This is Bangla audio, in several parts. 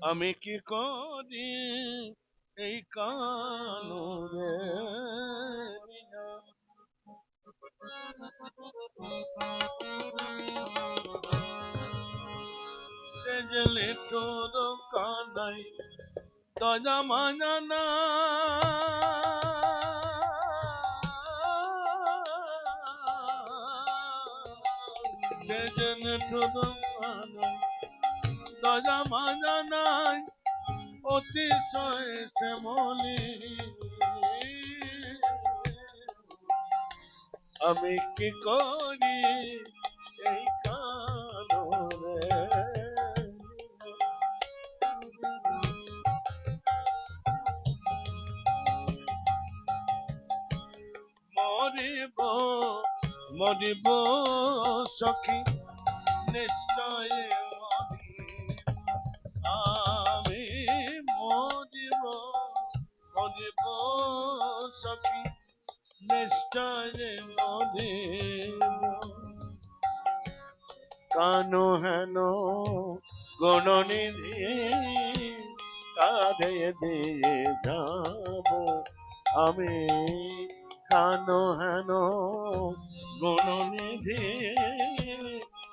আমি কি করি এই কালো রে সে জেলে তোর কানাই দজা মাজানা সে জেলে তোর কানাই দজা মাজানাই অতিশয় শ্যামলি। আমি কি করি এই কালো রে মরিব মরিব সখী কানো হেন গণনিধি কাঁধে দিয়ে যাব। আমি কানো হেন গণনিধি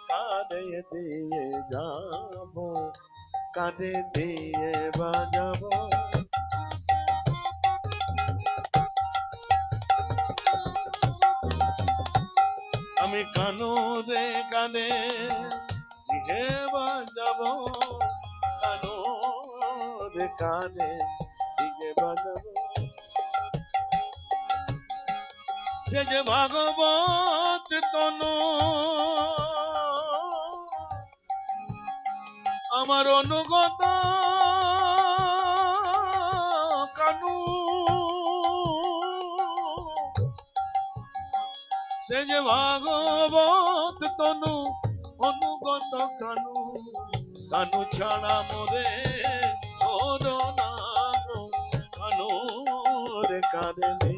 কাঁধে দিয়ে যাব। কাঁধে দিয়ে বাজাবো। আমি কানো রে কানে দিহে বাজাব কানো রে কানে দিহে বাজাব। সে যে ভাগবত তনু, আমার অনুগত সে যে ভাগবত তনু অনুগত কানু। কানু ছাড়া মোরে কানু রে কানে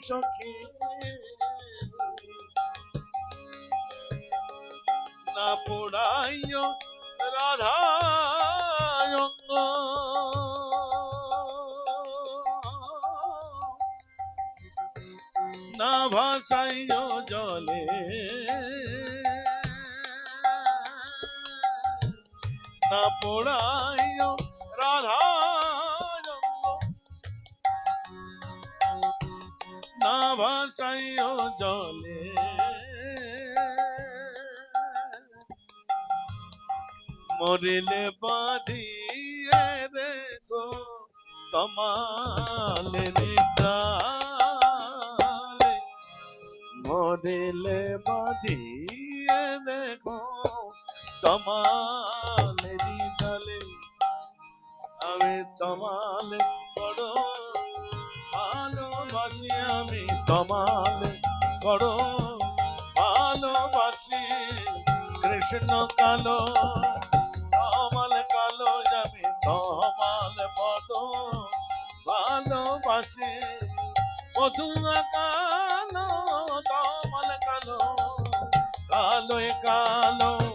সখী। না পোড়াইও রাধা না ভাসাইও জলে। না পোড়াইও জলে। মরিলে বাঁধিয়ে দেখো তমালে নিতালে। মরিলে বাঁধিয়ে দেখো তমালে নিতালে। আমি তমালে বড় ভালোবাসি আমি তমালে বড় ভালোবাসি। কৃষ্ণ কালো, তমাল কালো আমি তমাল পদ ভালোবাসি মধু কালো, তমাল কালো কালো কালো।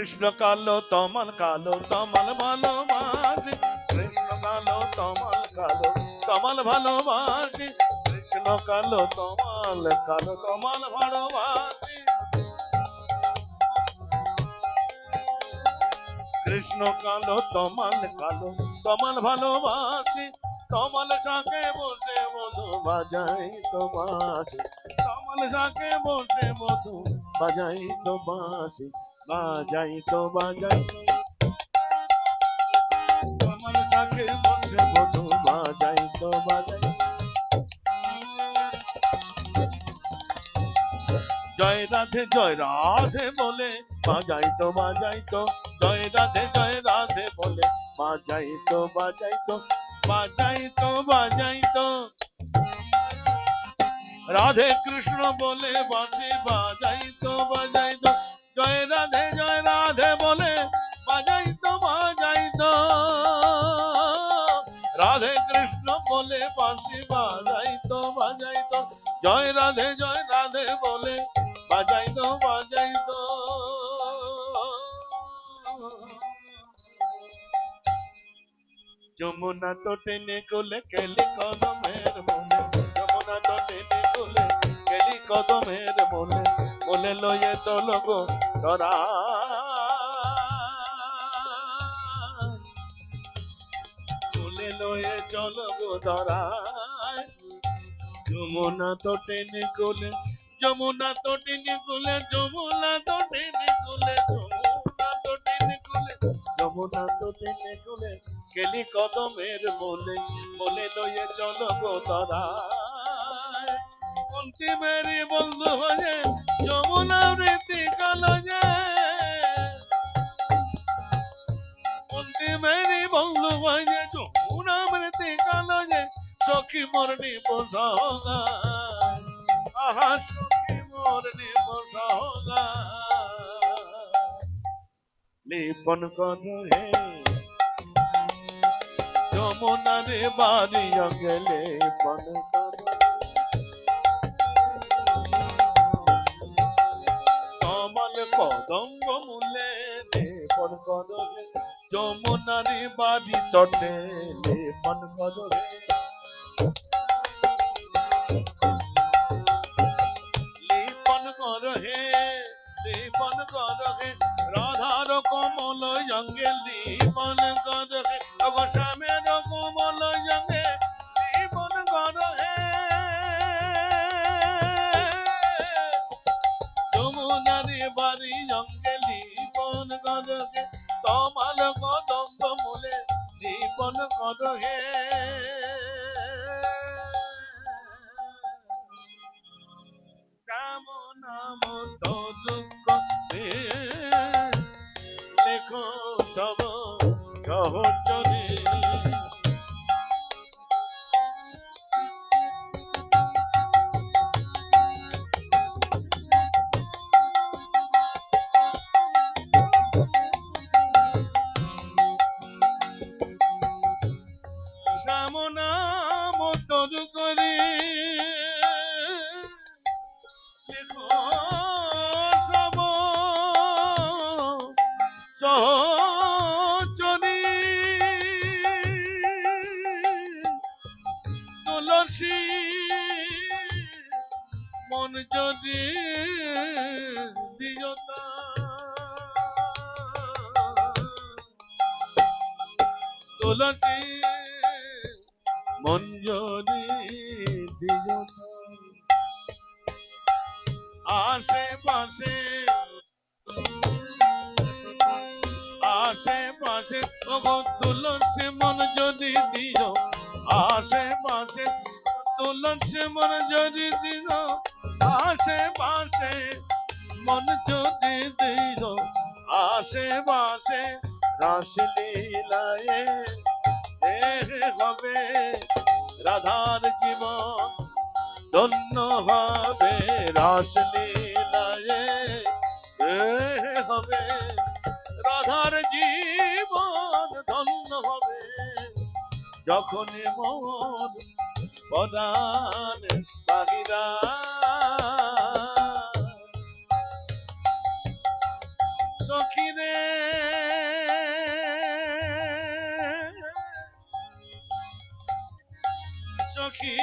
কৃষ্ণ কালো তমাল কালো, তমাল ভালোবাসি। কৃষ্ণ কালো তমাল কালো, তমাল ভালোবাসি। কৃষ্ণ কালো তমাল কালো, তমাল ভালোবাসি। কৃষ্ণ কালো তমাল কালো, তমাল ভালোবাসি। তমাল চাকে বসে মধু বাজাই তো বাসি তমাল চাকে বসে মধু বাজাই তো বাসি বাজাই তো বাজাই। আমার চাকরির বংশে জয় রাধে জয় রাধে বলে বাজাই তো বাজাই তো। জয় রাধে জয় রাধে বলে বাজাই তো বাজাই তো বাজাই তো বাজাই তো। রাধে কৃষ্ণ বলে বাজে বাজাই তো বাজাই তো। জয় রাধে জয় রাধে বলে রাধে কৃষ্ণ বলে বাঁশি জয় রাধে জয় রাধে বলে যমুনা তো টেনে কোলে কেলি কদমের মনে, যমুনা তো টেনে কোলে কেলি কদমের মনে। বলে লয়ে তো লগো ধরা। বলে লয়ে চলো গো ধরায় যমুনা তো টেনে কোলে যমুনা তো টেনে কোলে যমুনা তো টেনে কোলে যমুনা তো টেনে কোলে যমুনা কোলে কদমের বলে বলে লয়ে চলো গো তারায় অন্তিমেরই বন্ধু হয়ে যমুনা রীতি কালজে। অন্তিমেরই বন্ধু হয়ে যমুনা রীতি কালজে, সখী মরণি বোঝা আহা, সখী মরণি বোঝা লিপন করো হে যমুনারে বাড়ি গেলে পন যমুনারে বাড়ি তটে লেপন করো। লিপন কর হে লিপন কর হে রাধার কমল জঙ্গে লিপন কর হে হে যমুনারি বাড়ি জঙ্গে লিপন কর। হে তমাল কদম্ব মূলে লিপন কর তর করে। সহচরী। তুলসী মন যদি দিয়তা তুলসী আশেপাশে আশেপাশে ওগো তুলসী মন যদি দিও আশেপাশে তুলসী মন যদি দিও আশেপাশে মন যদি দিও আশেপাশে রাসলীলায় হবে রাধার জীবন। ধন্য হবে রাসলীলায় হবে রাধার জীবন ধন্য হবে যখন মন পদান বাহিরা সখী রে সখী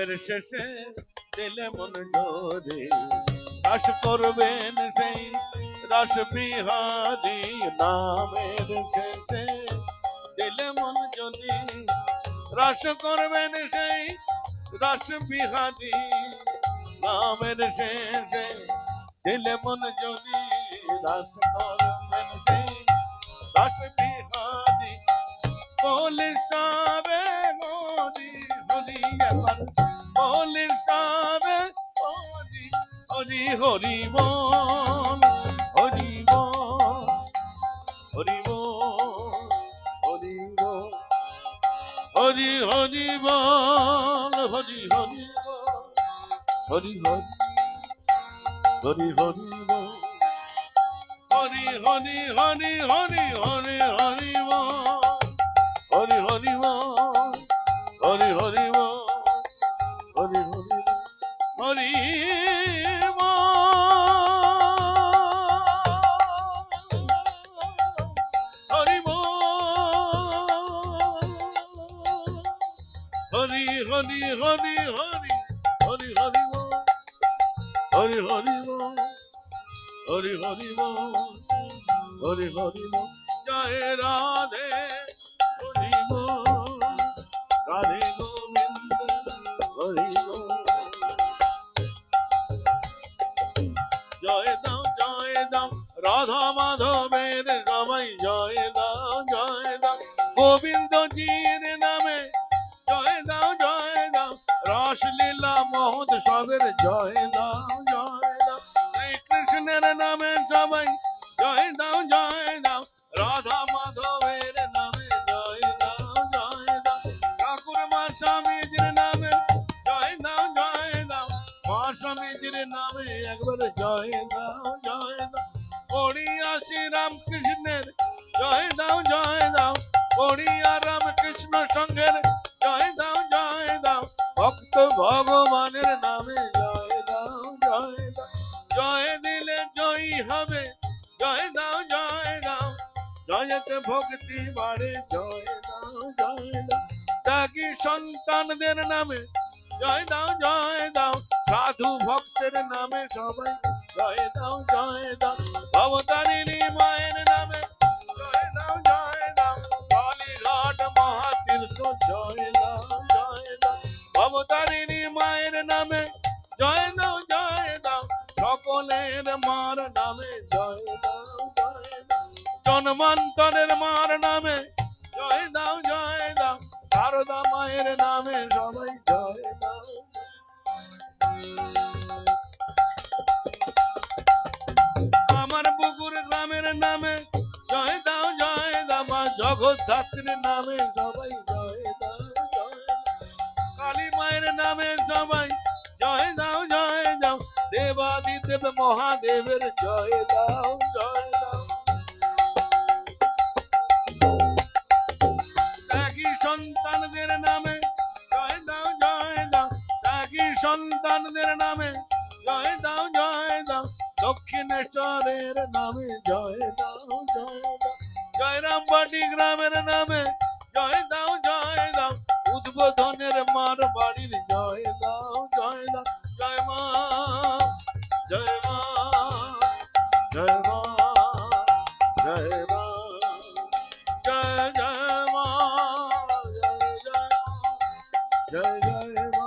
নামের শেষে দিলে মন জোরে। রাস করবেন সেই রাস বিহারি নামের শেষে। দিলে মন যদি রাস করবেন সেই রাস বিহারি নামের শেষে। দিলে মন যদি রাস করবেন সেই রাস বিহারি। বলে সাবে হরি হরি হরি বল হরি বল হরি বল হরি বল, হরি হরি বল হরি হরি বল হরি হরি হরি হরি হরি হরি হরি হরি বল হরি হরি জয় রাধে হরি রাধে গোবিন্দ জয় দাও জয় দাও, রাধা মাধবের জয় দাও জয় দাও গোবিন্দ জির নামে জয় দাও জয় দাও, রাসলীলা মহোৎসবের জয় দাও। স্বামীজির নামে একবার জয় দাও জয় দাও। পড়িয়া শ্রী রামকৃষ্ণের জয় দাও জয় দাও। পড়িয়া রামকৃষ্ণ সঙ্গের জয় দাও জয় দাও। ভক্ত ভগবানের নামে জয় দাও জয় দাও। জয় দিলে জয়ী হবে, জয় দাও জয় দাও। জয়তে ভক্তি বাড়ে, জয় দাও জয় দাও। ত্যাগী সন্তানদের নামে জয় দাও জয় দাও। সাধু ভক্তের নামে সবাই জয় দাও জয় দাও। ভবতারিণী মায়ের নামে জয় দাও জয় দাও। কালীঘাট মহাতীর্থ, জয় দাও জয় দাও। ভবতারিণী মায়ের নামে জয় দাও জয় দাও। সকলের মার নামে জয় দাও জয় দাও। জন্মান্তরের মার নামে জয় দাও জয় দাও। শারদা মায়ের নামে জগদ্ধাত্রীর নামে সবাই জয় কালী মায়ের নামে সবাই জয় দাও জয় দাও দেবাদিদেব মহাদেবের জয় দাও, জয় সন্তানদের নামে জয় দাও জয় দাও। ত্যাগী সন্তানদের নামে জয় দাও জয় দাও। দক্ষিণেশ্বরের নামে জয় দাও। জয়রামবাটি গ্রামের নামে, জয় দাও জয় দাও, উদ্বোধনের মার বাড়ির জয় দাও জয় দাও, জয় মা জয় মা জয় মা, জয় জয় মা, জয় জয় জয় জয় মা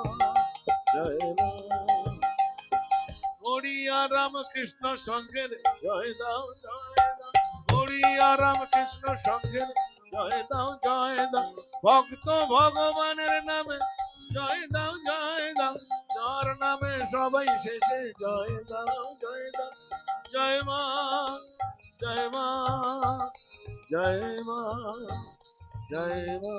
জয় মা। হরিয়া রামকৃষ্ণ সঙ্গের জয় দাও জয় দাও হরিয়া কৃষ্ণ সঙ্গের জয় দাও জয় দাও। ভক্ত ভগবানের নামে জয় দাও জয় দাও। যার নামে সবাই শেষে জয় দাও জয় দাও। জয় মা জয় মা জয় মা জয় মা।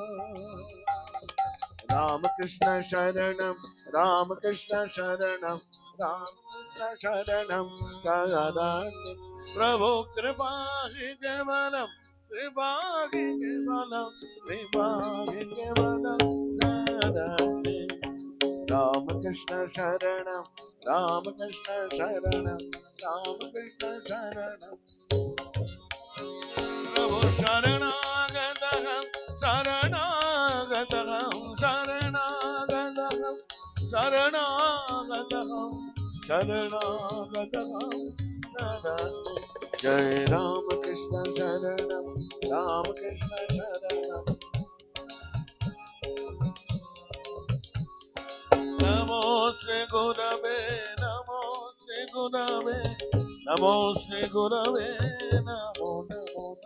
रामकृष्ण शरणं रामकृष्ण शरणं रामकृष्ण शरणं शरणं प्रभो कृपाहि Ram Krishna Sharanam, Ram Krishna Sharanam, Ram Krishna Sharanam. Prabhu Sharanagatam, Sharanagatam, Sharanagatam, Sharanagatam, Sharanagatam, Sharanagatam. Jai Rama Krishna Charanam Rama Krishna Charanam Namo Sri Gurave Namo Sri Gurave Namo Sri Gurave Namo Namo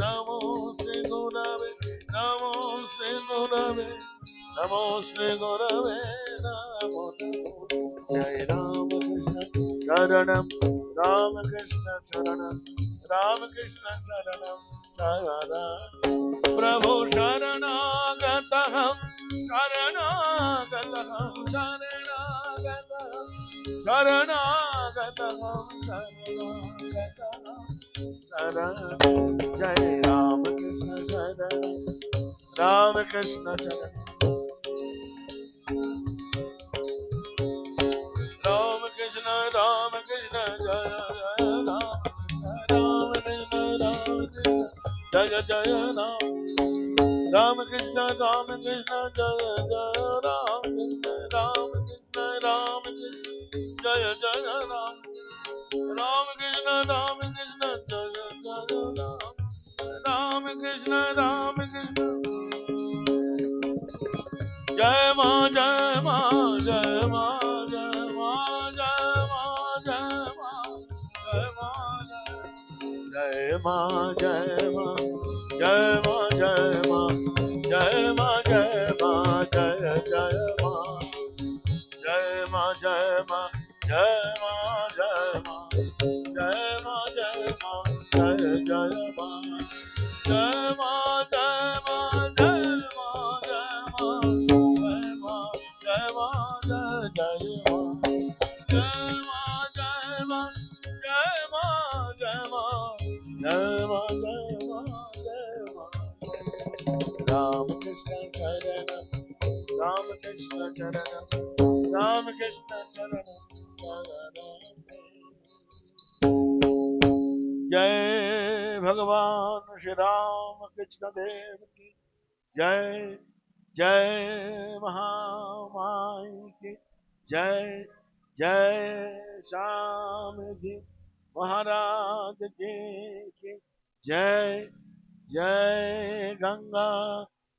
Namo Sri Gurave Namo Sri Gurave Namo Sri Gurave Namo Namo Jai Rama Krishna Charanam Ramakrishna शरणं रामकृष्ण शरणं शरण प्रभु शरणागत शरणागतः शरणागतः शरणागत शरणागतः शरणागतः शरण जय राम कृष्ण शरण रामकृष्ण शरण। जय राम। राम कृष्ण राम कृष्ण, जय जय राम कृष्ण राम कृष्ण राम कृष्ण, जय जय राम। राम कृष्ण राम कृष्ण, जय जय राम। राम कृष्ण राम कृष्ण। जय माँ जय माँ जय माँ जय माँ, जय मय मा, जय जय मा, जय माँ। जय मां जय मां जय मां राम कृष्ण देव की जय जय महामाई की जय जय श्याम जी महाराज जी की जय जय गंगा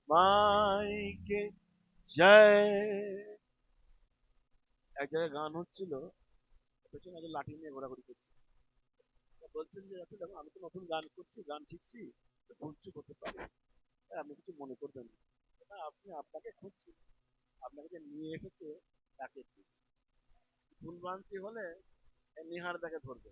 মাই কে জয় এক জায়গায় গান হচ্ছিল পেছনে একজন লাঠি নিয়ে ঘোরাঘুরি করছে তা বলছেন যে আসলে দেখো আমি তো নতুন গান করছি গান শিখছি ধৈর্য করতে পারে। আপনি কিছু মনে করবেন না। আপনি আপনাকে খুঁজছেন আপনাকে নিয়ে এসেছে, তাকে ভুলভ্রান্তি হলে নিহার দেখে ধরবে।